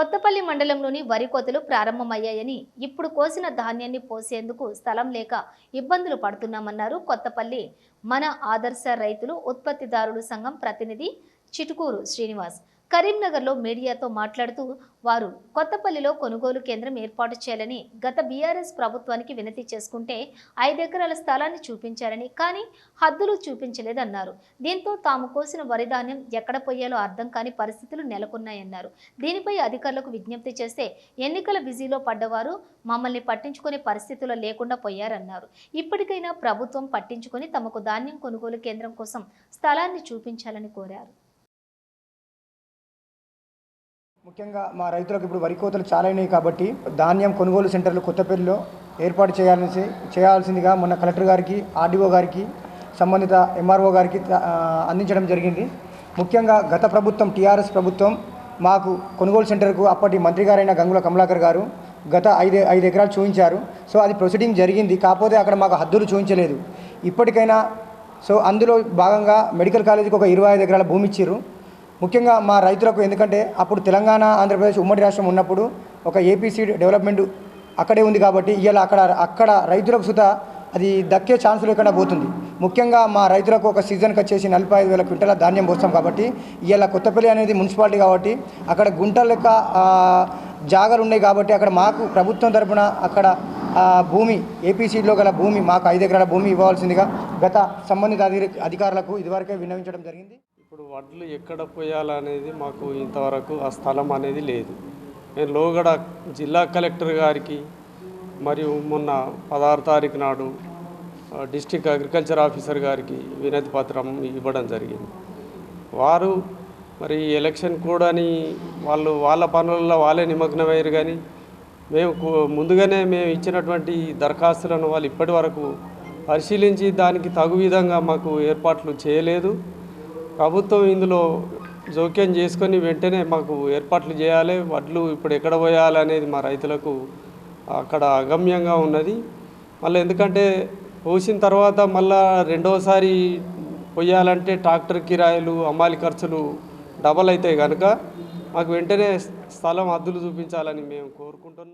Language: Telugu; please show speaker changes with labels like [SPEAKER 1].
[SPEAKER 1] కొత్తపల్లి మండలంలోని వరి కోతలు ప్రారంభమయ్యాయని ఇప్పుడు కోసిన ధాన్యాన్ని పోసేందుకు స్థలం లేక ఇబ్బందులు పడుతున్నామన్నారు కొత్తపల్లి మన ఆదర్శ రైతులు ఉత్పత్తిదారులు సంఘం ప్రతినిధి చిటుకూరు శ్రీనివాస్. కరీంనగర్లో మీడియాతో మాట్లాడుతూ వారు కొత్తపల్లిలో కొనుగోలు కేంద్రం ఏర్పాటు చేయాలని గత బీఆర్ఎస్ ప్రభుత్వానికి వినతి చేసుకుంటే ఐదెకరాల స్థలాన్ని చూపించారని కానీ హద్దులు చూపించలేదన్నారు. దీంతో తాము కోసిన వరిధాన్యం ఎక్కడ పోయాలో అర్థం కాని పరిస్థితులు నెలకొన్నాయన్నారు. దీనిపై అధికారులకు విజ్ఞప్తి చేస్తే ఎన్నికల బిజీలో పడ్డవారు మమ్మల్ని పట్టించుకునే పరిస్థితుల్లో లేకుండా పోయారన్నారు. ఇప్పటికైనా ప్రభుత్వం పట్టించుకొని తమకు ధాన్యం కొనుగోలు కేంద్రం కోసం స్థలాన్ని చూపించాలని కోరారు.
[SPEAKER 2] ముఖ్యంగా మా రైతులకు ఇప్పుడు వరి కోతలు చాలా అయినాయి కాబట్టి ధాన్యం కొనుగోలు సెంటర్లు కొత్తపల్లిలో ఏర్పాటు చేయాల్సి చేయాల్సిందిగా మొన్న కలెక్టర్ గారికి ఆర్డీఓ గారికి సంబంధిత ఎంఆర్ఓ గారికి అందించడం జరిగింది. ముఖ్యంగా గత ప్రభుత్వం టీఆర్ఎస్ ప్రభుత్వం మాకు కొనుగోలు సెంటర్కు అప్పటి మంత్రి గారైన గంగుల కమలాకర్ గారు గత ఐదు ఐదు ఎకరాలు చూపించారు సో అది ప్రొసీడింగ్ జరిగింది. కాకపోతే అక్కడ మాకు హద్దులు చూపించలేదు ఇప్పటికైనా సో అందులో భాగంగా మెడికల్ కాలేజీకి ఒక ఇరవై ఐదు ఎకరాల భూమి ఇచ్చిర్రు. ముఖ్యంగా మా రైతులకు ఎందుకంటే అప్పుడు తెలంగాణ ఆంధ్రప్రదేశ్ ఉమ్మడి రాష్ట్రం ఉన్నప్పుడు ఒక ఏపీసీడ్ డెవలప్మెంట్ అక్కడే ఉంది కాబట్టి ఇవాళ అక్కడ అక్కడ రైతులకు సుత అది దక్కే ఛాన్స్ లేకుండా పోతుంది. ముఖ్యంగా మా రైతులకు ఒక సీజన్కి వచ్చేసి నలభై ఐదు వేల క్వింటల ధాన్యం పోస్తాం కాబట్టి ఇవాళ కొత్తపల్లి అనేది మున్సిపాలిటీ కాబట్టి అక్కడ గుంటల లెక్క జాగాలు ఉన్నాయి కాబట్టి అక్కడ మాకు ప్రభుత్వం తరఫున అక్కడ భూమి ఏపీసీలో గల భూమి మాకు ఐదు ఎకరాల భూమి ఇవ్వాల్సిందిగా గత సంబంధిత అధికారులకు ఇదివరకే విన్నవించడం జరిగింది.
[SPEAKER 3] ఇప్పుడు వడ్లు ఎక్కడ పోయాలనేది మాకు ఇంతవరకు ఆ స్థలం అనేది లేదు. నేను లోగడ జిల్లా కలెక్టర్ గారికి మరియు మొన్న పదహారు తారీఖు నాడు డిస్టిక్ అగ్రికల్చర్ ఆఫీసర్ గారికి వినతి పత్రం ఇవ్వడం జరిగింది. వారు మరి ఎలక్షన్ కూడాని వాళ్ళు వాళ్ళ పనులలో వాళ్ళే నిమగ్నమయ్యారు కానీ మేము ముందుగానే మేము ఇచ్చినటువంటి దరఖాస్తులను వాళ్ళు ఇప్పటి వరకు పరిశీలించి దానికి తగు విధంగా మాకు ఏర్పాట్లు చేయలేదు. ప్రభుత్వం ఇందులో జోక్యం చేసుకొని వెంటనే మాకు ఏర్పాట్లు చేయాలి. వడ్లు ఇప్పుడు ఎక్కడ పోయాలి అనేది మా రైతులకు అక్కడ అగమ్యంగా ఉన్నది. మళ్ళీ ఎందుకంటే పోసిన తర్వాత మళ్ళా రెండోసారి పోయాలంటే ట్రాక్టర్ కిరాయిలు అమ్మాలి ఖర్చులు డబల్ అవుతాయి కనుక మాకు వెంటనే స్థలం అద్దులు చూపించాలని మేము కోరుకుంటున్నాం.